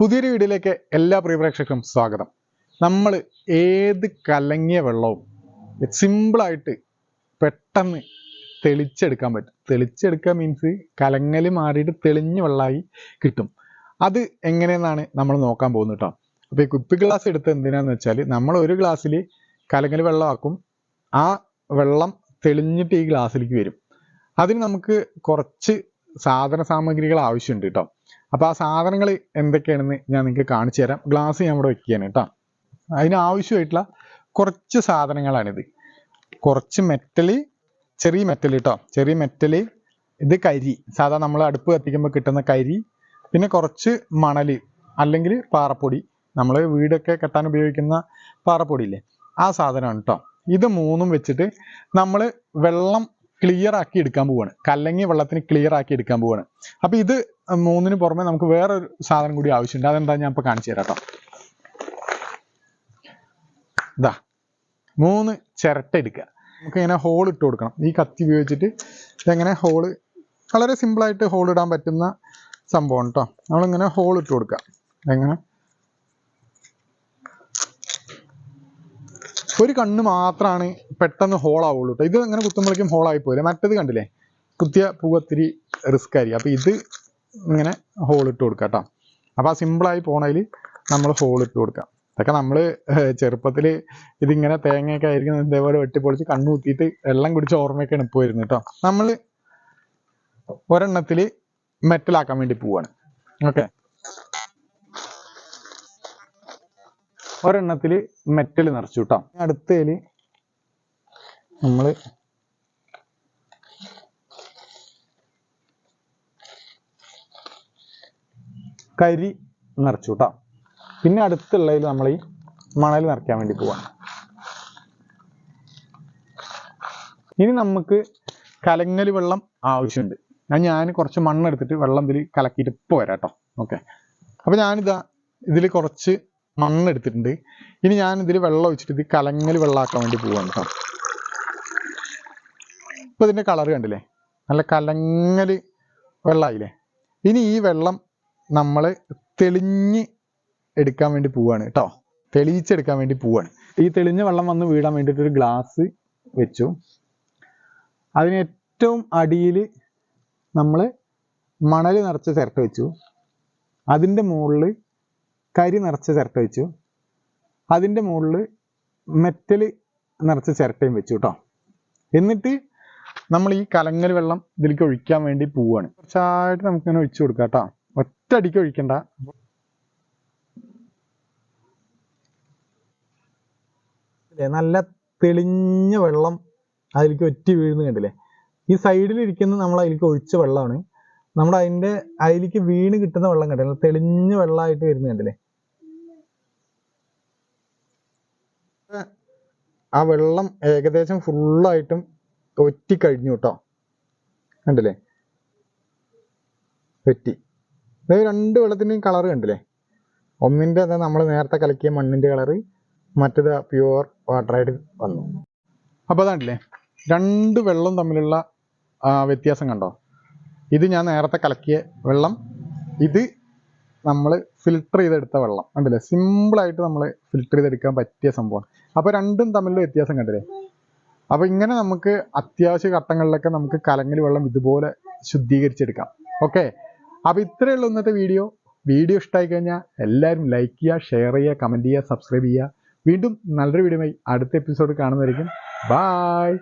പുതിയൊരു വീഡിയോയിലേക്ക് എല്ലാ പ്രിയപ്രേക്ഷകർക്കും സ്വാഗതം. നമ്മൾ ഏത് കലങ്ങിയ വെള്ളവും സിമ്പിളായിട്ട് പെട്ടെന്ന് തെളിച്ചെടുക്കാൻ പറ്റും. തെളിച്ചെടുക്കുക മീൻസ് കലങ്ങൽ മാറിയിട്ട് തെളിഞ്ഞ വെള്ളമായി കിട്ടും. അത് എങ്ങനെയെന്നാണ് നമ്മൾ നോക്കാൻ പോകുന്നത് കേട്ടോ അപ്പോൾ ഈ കുപ്പി ഗ്ലാസ് എടുത്ത് എന്തിനാന്ന് വെച്ചാൽ നമ്മൾ ഒരു ഗ്ലാസ്സിൽ കലങ്ങൽ വെള്ളമാക്കും. ആ വെള്ളം തെളിഞ്ഞിട്ട് ഈ ഗ്ലാസ്സിലേക്ക് വരും. അതിന് നമുക്ക് കുറച്ച് സാധന സാമഗ്രികൾ ആവശ്യമുണ്ട് കേട്ടോ അപ്പോൾ ആ സാധനങ്ങൾ എന്തൊക്കെയാണെന്ന് ഞാൻ നിങ്ങൾക്ക് കാണിച്ചു തരാം. ഗ്ലാസ് ഞാൻ ഇവിടെ വെക്കുകയാണ് കേട്ടോ. അതിന് ആവശ്യമായിട്ടുള്ള കുറച്ച് സാധനങ്ങളാണിത്. കുറച്ച് മെറ്റൽ ചെറിയ മെറ്റൽ കേട്ടോ ചെറിയ മെറ്റൽ ഇത് കരി. സാധാ നമ്മൾ അടുപ്പ് കത്തിക്കുമ്പോൾ കിട്ടുന്ന കരി. പിന്നെ കുറച്ച് മണൽ അല്ലെങ്കിൽ പാറപ്പൊടി. നമ്മൾ വീടൊക്കെ കെട്ടാൻ ഉപയോഗിക്കുന്ന പാറപ്പൊടി ഇല്ലേ ആ സാധനമാണ് കേട്ടോ ഇത് മൂന്നും വെച്ചിട്ട് നമ്മൾ വെള്ളം ക്ലിയർ ആക്കി എടുക്കാൻ പോവാണ്. കലങ്ങി വെള്ളത്തിന് ക്ലിയർ ആക്കി എടുക്കാൻ പോവാണ്. അപ്പൊ ഇത് മൂന്നിന് പുറമെ നമുക്ക് വേറൊരു സാധനം കൂടി ആവശ്യമുണ്ട്. അതെന്താ ഞാൻ ഇപ്പൊ കാണിച്ചു തരാം ഇതാ മൂന്ന് ചിരട്ട എടുക്കുക. നമുക്ക് ഇങ്ങനെ ഹോൾ ഇട്ട് കൊടുക്കണം. ഈ കത്തി ഉപയോഗിച്ചിട്ട് ഇതെങ്ങനെ ഹോൾ വളരെ സിമ്പിളായിട്ട് ഹോൾ ഇടാൻ പറ്റുന്ന സംഭവം കേട്ടോ നമ്മളിങ്ങനെ ഹോൾ ഇട്ട് കൊടുക്കുക. എങ്ങനെ ഒരു കണ്ണ് മാത്രമാണ് പെട്ടെന്ന് ഹോളാവുള്ളൂ കേട്ടോ ഇത് അങ്ങനെ കുത്തുമ്പോഴേക്കും ഹോളായി പോയില്ല മറ്റത് കണ്ടില്ലേ? കുത്തിയ പൂവത്തിരി റിസ്ക് ആയിരിക്കും. അപ്പൊ ഇത് ഇങ്ങനെ ഹോൾ ഇട്ട് കൊടുക്കുക കേട്ടോ അപ്പൊ ആ സിമ്പിളായി പോണതിൽ നമ്മൾ ഹോൾ ഇട്ട് കൊടുക്കാം. ഇതൊക്കെ നമ്മൾ ചെറുപ്പത്തിൽ ഇതിങ്ങനെ തേങ്ങയൊക്കെ ആയിരിക്കും ഇതേപോലെ വെട്ടിപ്പൊളിച്ച് കണ്ണു കുത്തിയിട്ട് വെള്ളം കുടിച്ച ഓർമ്മയൊക്കെയാണ് ഇപ്പോൾ വരുന്നത് കേട്ടോ നമ്മൾ ഒരെണ്ണത്തിൽ മെറ്റലാക്കാൻ വേണ്ടി പോവാണ്. ഓക്കെ? ഒരെണ്ണത്തിൽ മെറ്റൽ നിറച്ചു കേട്ടോ അടുത്തതിൽ നമ്മൾ കരി നിറച്ചു കേട്ടോ പിന്നെ അടുത്തുള്ളതിൽ നമ്മൾ ഈ മണൽ നിറയ്ക്കാൻ വേണ്ടി പോവാം ഇനി നമുക്ക് കലങ്ങൽ വെള്ളം ആവശ്യമുണ്ട് ഞാൻ ഞാൻ കുറച്ച് മണ്ണെടുത്തിട്ട് വെള്ളം ഇതിൽ കലക്കിയിട്ട് ഇപ്പോൾ വരാം കേട്ടോ ഓക്കെ. അപ്പോൾ ഞാനിതാ ഇതിൽ കുറച്ച് മണ്ണെടുത്തിട്ടുണ്ട്. ഇനി ഞാൻ ഇതിൽ വെള്ളം ഒഴിച്ചിട്ട് ഇത് കലങ്ങൽ വെള്ളമാക്കാൻ വേണ്ടി പോവാണ് കേട്ടോ ഇപ്പൊ ഇതിന്റെ കളർ കണ്ടില്ലേ? നല്ല കലങ്ങൽ വെള്ളമായില്ലേ ഇനി ഈ വെള്ളം നമ്മൾ തെളിഞ്ഞ് എടുക്കാൻ വേണ്ടി പോവാണ് കേട്ടോ തെളിയിച്ചെടുക്കാൻ വേണ്ടി പോവാണ്. ഈ തെളിഞ്ഞ വെള്ളം വന്ന് വീടാൻ വേണ്ടിയിട്ട് ഒരു ഗ്ലാസ് വെച്ചു. അതിന് ഏറ്റവും അടിയിൽ നമ്മൾ മണൽ നിറച്ച് ചിരട്ട വെച്ചു. അതിന്റെ മുകളിൽ കരി നിറച്ച ചിരട്ട വെച്ചു. അതിന്റെ മുകളിൽ മെറ്റൽ നിറച്ച ചിരട്ടയും വെച്ചു കേട്ടോ എന്നിട്ട് നമ്മൾ ഈ കലങ്ങൽ വെള്ളം ഇതിലേക്ക് ഒഴിക്കാൻ വേണ്ടി പോവുകയാണ് കുറച്ചായിട്ട് നമുക്കിങ്ങനെ ഒഴിച്ചു കൊടുക്കാം കേട്ടോ ഒറ്റ അടിക്ക് ഒഴിക്കണ്ട നല്ല തെളിഞ്ഞ വെള്ളം അതിലേക്ക് ഒറ്റ വീഴുന്ന കണ്ടില്ലേ? ഈ സൈഡിൽ ഇരിക്കുന്ന നമ്മൾ അതിലേക്ക് ഒഴിച്ച വെള്ളമാണ്. നമ്മൾ അതിന്റെ അതിലേക്ക് വീണ് കിട്ടുന്ന വെള്ളം കണ്ടില്ലേ? തെളിഞ്ഞ വെള്ളമായിട്ട് വരുന്ന കണ്ടില്ലേ? ആ വെള്ളം ഏകദേശം ഫുള്ളായിട്ടും ഒറ്റി കഴിഞ്ഞു കേട്ടോ കണ്ടില്ലേ? ഒറ്റി രണ്ട് വെള്ളത്തിന്റെയും കളർ കണ്ടില്ലേ? ഒന്നിന്റെ അത് നമ്മൾ നേരത്തെ കലക്കിയ മണ്ണിന്റെ കളറ് മറ്റേത് പ്യുവർ വാട്ടറായിട്ട് വന്നു. അപ്പോൾ അതാണ്ടില്ലേ രണ്ട് വെള്ളം തമ്മിലുള്ള വ്യത്യാസം കണ്ടോ? ഇത് ഞാൻ നേരത്തെ കലക്കിയ വെള്ളം ഇത് നമ്മൾ ഫിൽട്ടർ ചെയ്തെടുത്ത വെള്ളം. കണ്ടില്ലേ? സിമ്പിളായിട്ട് നമ്മൾ ഫിൽട്ടർ ചെയ്തെടുക്കാൻ പറ്റിയ സംഭവമാണ്. അപ്പോൾ രണ്ടും തമ്മിലുള്ള വ്യത്യാസം കണ്ടില്ലേ? അപ്പോൾ ഇങ്ങനെ നമുക്ക് അത്യാവശ്യ ഘട്ടങ്ങളിലൊക്കെ നമുക്ക് കലങ്ങൽ വെള്ളം ഇതുപോലെ ശുദ്ധീകരിച്ചെടുക്കാം. ഓക്കെ അപ്പോൾ ഇത്രയേ ഉള്ളൂ ഇന്നത്തെ വീഡിയോ വീഡിയോ ഇഷ്ടമായി കഴിഞ്ഞാൽ എല്ലാവരും ലൈക്ക് ചെയ്യുക ഷെയർ ചെയ്യുക കമന്റ് ചെയ്യുക സബ്സ്ക്രൈബ് ചെയ്യുക വീണ്ടും നല്ലൊരു വീഡിയോ അടുത്ത എപ്പിസോഡ് കാണുന്നതായിരിക്കും ബായ്